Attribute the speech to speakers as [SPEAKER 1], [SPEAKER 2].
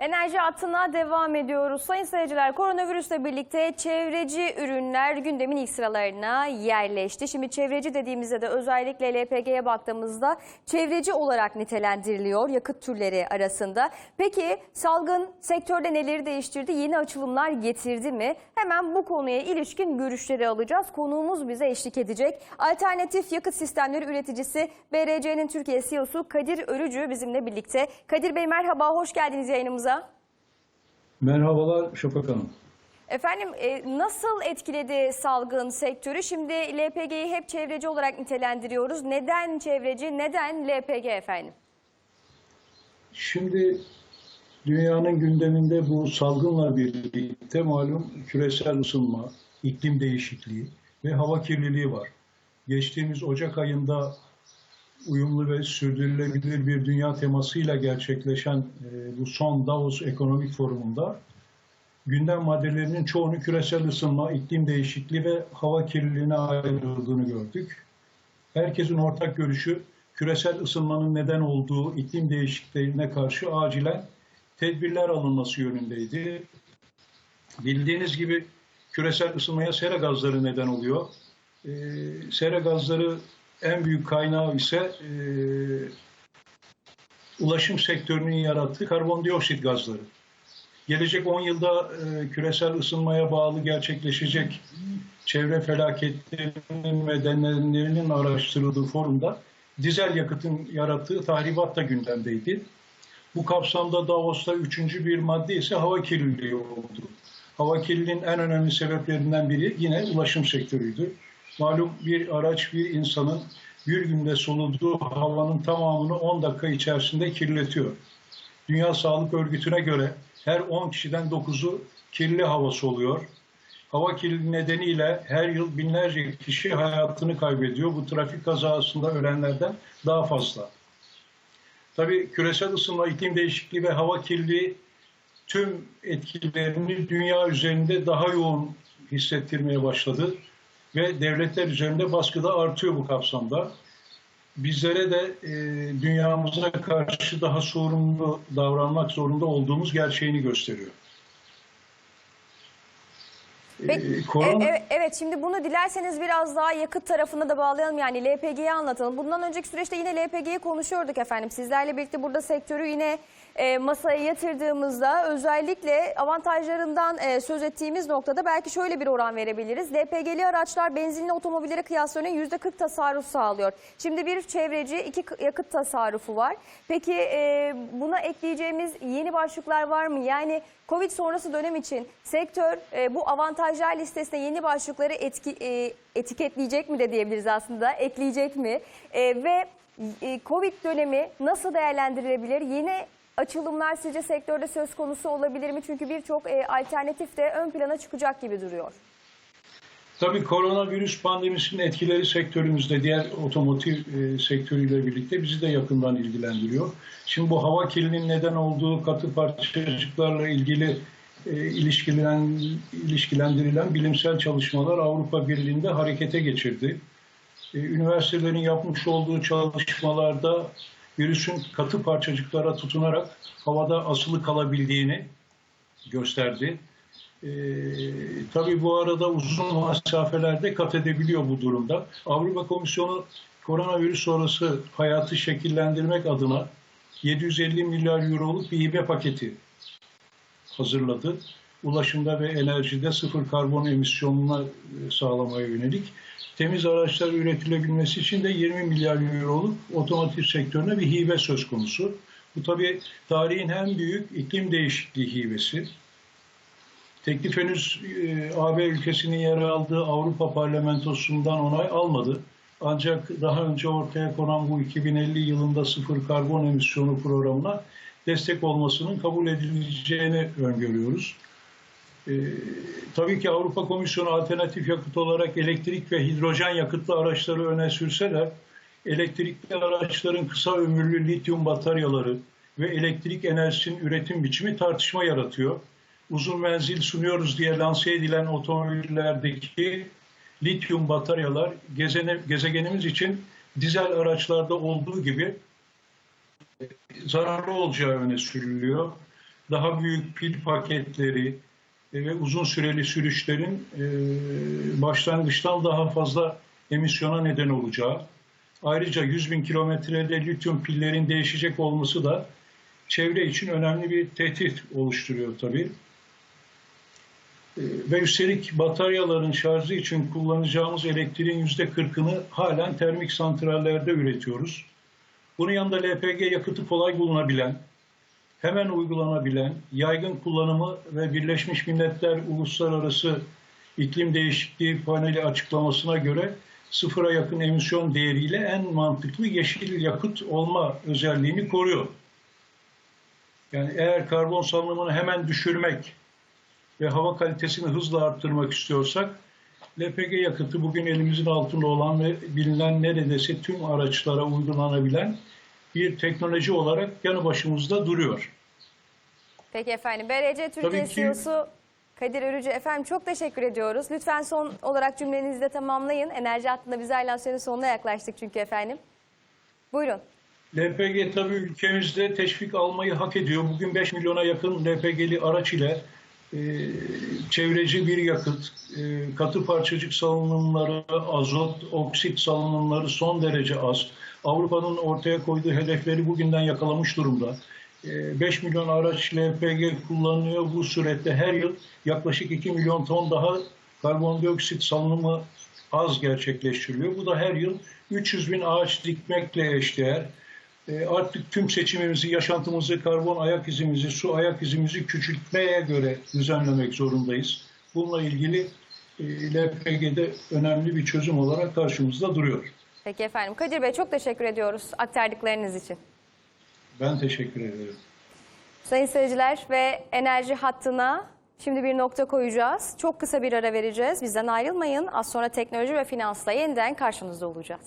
[SPEAKER 1] Enerji hattına devam ediyoruz. Sayın seyirciler koronavirüsle birlikte çevreci ürünler gündemin ilk sıralarına yerleşti. Şimdi çevreci dediğimizde de özellikle LPG'ye baktığımızda çevreci olarak nitelendiriliyor yakıt türleri arasında. Peki salgın sektörde neleri değiştirdi? Yeni açılımlar getirdi mi? Hemen bu konuya ilişkin görüşleri alacağız. Konuğumuz bize eşlik edecek. Alternatif yakıt sistemleri üreticisi BRC'nin Türkiye CEO'su Kadir Örücü bizimle birlikte. Kadir Bey merhaba, hoş geldiniz yayınımıza.
[SPEAKER 2] Merhabalar Şafak Hanım.
[SPEAKER 1] Efendim e, nasıl etkiledi salgın sektörü? Şimdi LPG'yi hep çevreci olarak nitelendiriyoruz. Neden çevreci, neden LPG efendim?
[SPEAKER 2] Şimdi dünyanın gündeminde bu salgınla birlikte malum küresel ısınma, iklim değişikliği ve hava kirliliği var. Geçtiğimiz Ocak ayında uyumlu ve sürdürülebilir bir dünya temasıyla gerçekleşen e, bu son Davos Ekonomik Forumu'nda gündem maddelerinin çoğunu küresel ısınma, iklim değişikliği ve hava kirliliğine ayrıldığını gördük. Herkesin ortak görüşü küresel ısınmanın neden olduğu iklim değişikliğine karşı acilen tedbirler alınması yönündeydi. Bildiğiniz gibi küresel ısınmaya sera gazları neden oluyor. Ee, sera gazları en büyük kaynağı ise e, ulaşım sektörünün yarattığı karbondioksit gazları. Gelecek 10 yılda e, küresel ısınmaya bağlı gerçekleşecek çevre felaketlerinin ve nedenlerinin araştırıldığı forumda dizel yakıtın yarattığı tahribat da gündemdeydi. Bu kapsamda Davos'ta üçüncü bir madde ise hava kirliliği oldu. Hava kirliliğinin en önemli sebeplerinden biri yine ulaşım sektörüydü. Malum bir araç bir insanın bir günde soluduğu havanın tamamını 10 dakika içerisinde kirletiyor. Dünya Sağlık Örgütü'ne göre her 10 kişiden 9'u kirli hava soluyor. Hava kirliliği nedeniyle her yıl binlerce kişi hayatını kaybediyor. Bu trafik kazasında ölenlerden daha fazla. Tabii küresel ısınma, iklim değişikliği ve hava kirliliği tüm etkilerini dünya üzerinde daha yoğun hissettirmeye başladı. Ve devletler üzerinde baskı da artıyor bu kapsamda. Bizlere de e, dünyamıza karşı daha sorumlu davranmak zorunda olduğumuz gerçeğini gösteriyor.
[SPEAKER 1] Peki,
[SPEAKER 2] Ee, korona-
[SPEAKER 1] e- evet, şimdi bunu dilerseniz biraz daha yakıt tarafına da bağlayalım yani LPG'yi anlatalım. Bundan önceki süreçte yine LPG'yi konuşuyorduk efendim. Sizlerle birlikte burada sektörü yine e, masaya yatırdığımızda özellikle avantajlarından e, söz ettiğimiz noktada belki şöyle bir oran verebiliriz. LPG'li araçlar benzinli otomobillere kıyasla örneğin %40 tasarruf sağlıyor. Şimdi bir çevreci iki yakıt tasarrufu var. Peki e, buna ekleyeceğimiz yeni başlıklar var mı? Yani Covid sonrası dönem için sektör e, bu avantajlar listesine yeni başlıkları etki, e, etiketleyecek mi de diyebiliriz aslında, ekleyecek mi? E, ve e, Covid dönemi nasıl değerlendirilebilir? Yeni açılımlar sizce sektörde söz konusu olabilir mi? Çünkü birçok e, alternatif de ön plana çıkacak gibi duruyor.
[SPEAKER 2] Tabii koronavirüs pandemisinin etkileri sektörümüzde diğer otomotiv e, sektörüyle birlikte bizi de yakından ilgilendiriyor. Şimdi bu hava kirliliğinin neden olduğu katı parçacıklarla ilgili ilişkilen, ilişkilendirilen bilimsel çalışmalar Avrupa Birliği'nde harekete geçirdi. E, üniversitelerin yapmış olduğu çalışmalarda virüsün katı parçacıklara tutunarak havada asılı kalabildiğini gösterdi. Ee, tabii bu arada uzun mesafelerde kat edebiliyor bu durumda. Avrupa Komisyonu koronavirüs sonrası hayatı şekillendirmek adına 750 milyar euroluk bir hibe paketi hazırladı. Ulaşımda ve enerjide sıfır karbon emisyonuna e, sağlamaya yönelik. Temiz araçlar üretilebilmesi için de 20 milyar euroluk otomotiv sektörüne bir hibe söz konusu. Bu tabii tarihin en büyük iklim değişikliği hibesi. Teklif henüz e, AB ülkesinin yer aldığı Avrupa Parlamentosu'ndan onay almadı. Ancak daha önce ortaya konan bu 2050 yılında sıfır karbon emisyonu programına destek olmasının kabul edileceğini öngörüyoruz. E, tabii ki Avrupa Komisyonu alternatif yakıt olarak elektrik ve hidrojen yakıtlı araçları öne sürse de elektrikli araçların kısa ömürlü lityum bataryaları ve elektrik enerjisinin üretim biçimi tartışma yaratıyor uzun menzil sunuyoruz diye lanse edilen otomobillerdeki lityum bataryalar gezene, gezegenimiz için dizel araçlarda olduğu gibi zararlı olacağı öne sürülüyor. daha büyük pil paketleri e, ve uzun süreli sürüşlerin e, başlangıçtan daha fazla emisyona neden olacağı. Ayrıca 100 bin kilometrede lityum pillerin değişecek olması da çevre için önemli bir tehdit oluşturuyor tabii. E, Ve üstelik bataryaların şarjı için kullanacağımız elektriğin yüzde kırkını halen termik santrallerde üretiyoruz. Bunun yanında LPG yakıtı kolay bulunabilen, hemen uygulanabilen, yaygın kullanımı ve Birleşmiş Milletler Uluslararası İklim Değişikliği Paneli açıklamasına göre sıfıra yakın emisyon değeriyle en mantıklı yeşil yakıt olma özelliğini koruyor. Yani eğer karbon salınımını hemen düşürmek ve hava kalitesini hızla arttırmak istiyorsak LPG yakıtı bugün elimizin altında olan ve bilinen neredeyse tüm araçlara uygulanabilen bir teknoloji olarak yanı başımızda duruyor.
[SPEAKER 1] Peki efendim. BRC Türkiye
[SPEAKER 2] ki-
[SPEAKER 1] CEO'su Kadir Örücü efendim çok teşekkür ediyoruz. Lütfen son olarak cümlenizi de tamamlayın. Enerji hattında biz ayrılan sürenin sonuna yaklaştık çünkü efendim. Buyurun.
[SPEAKER 2] LPG tabii ülkemizde teşvik almayı hak ediyor. Bugün 5 milyona yakın LPG'li araç ile çevreci bir yakıt, e, katı parçacık salınımları, azot, oksit salınımları son derece az. Avrupa'nın ortaya koyduğu hedefleri bugünden yakalamış durumda. E, 5 milyon araç LPG kullanıyor. Bu surette her yıl yaklaşık 2 milyon ton daha karbondioksit salınımı az gerçekleştiriliyor. Bu da her yıl 300 bin ağaç dikmekle eşdeğer. E, Artık tüm seçimimizi, yaşantımızı, karbon ayak izimizi, su ayak izimizi küçültmeye göre düzenlemek zorundayız. Bununla ilgili e, LPG'de önemli bir çözüm olarak karşımızda duruyor.
[SPEAKER 1] Peki efendim. Kadir Bey çok teşekkür ediyoruz aktardıklarınız için.
[SPEAKER 2] Ben teşekkür ederim.
[SPEAKER 1] Sayın seyirciler ve enerji hattına şimdi bir nokta koyacağız. Çok kısa bir ara vereceğiz. Bizden ayrılmayın. Az sonra teknoloji ve finansla yeniden karşınızda olacağız.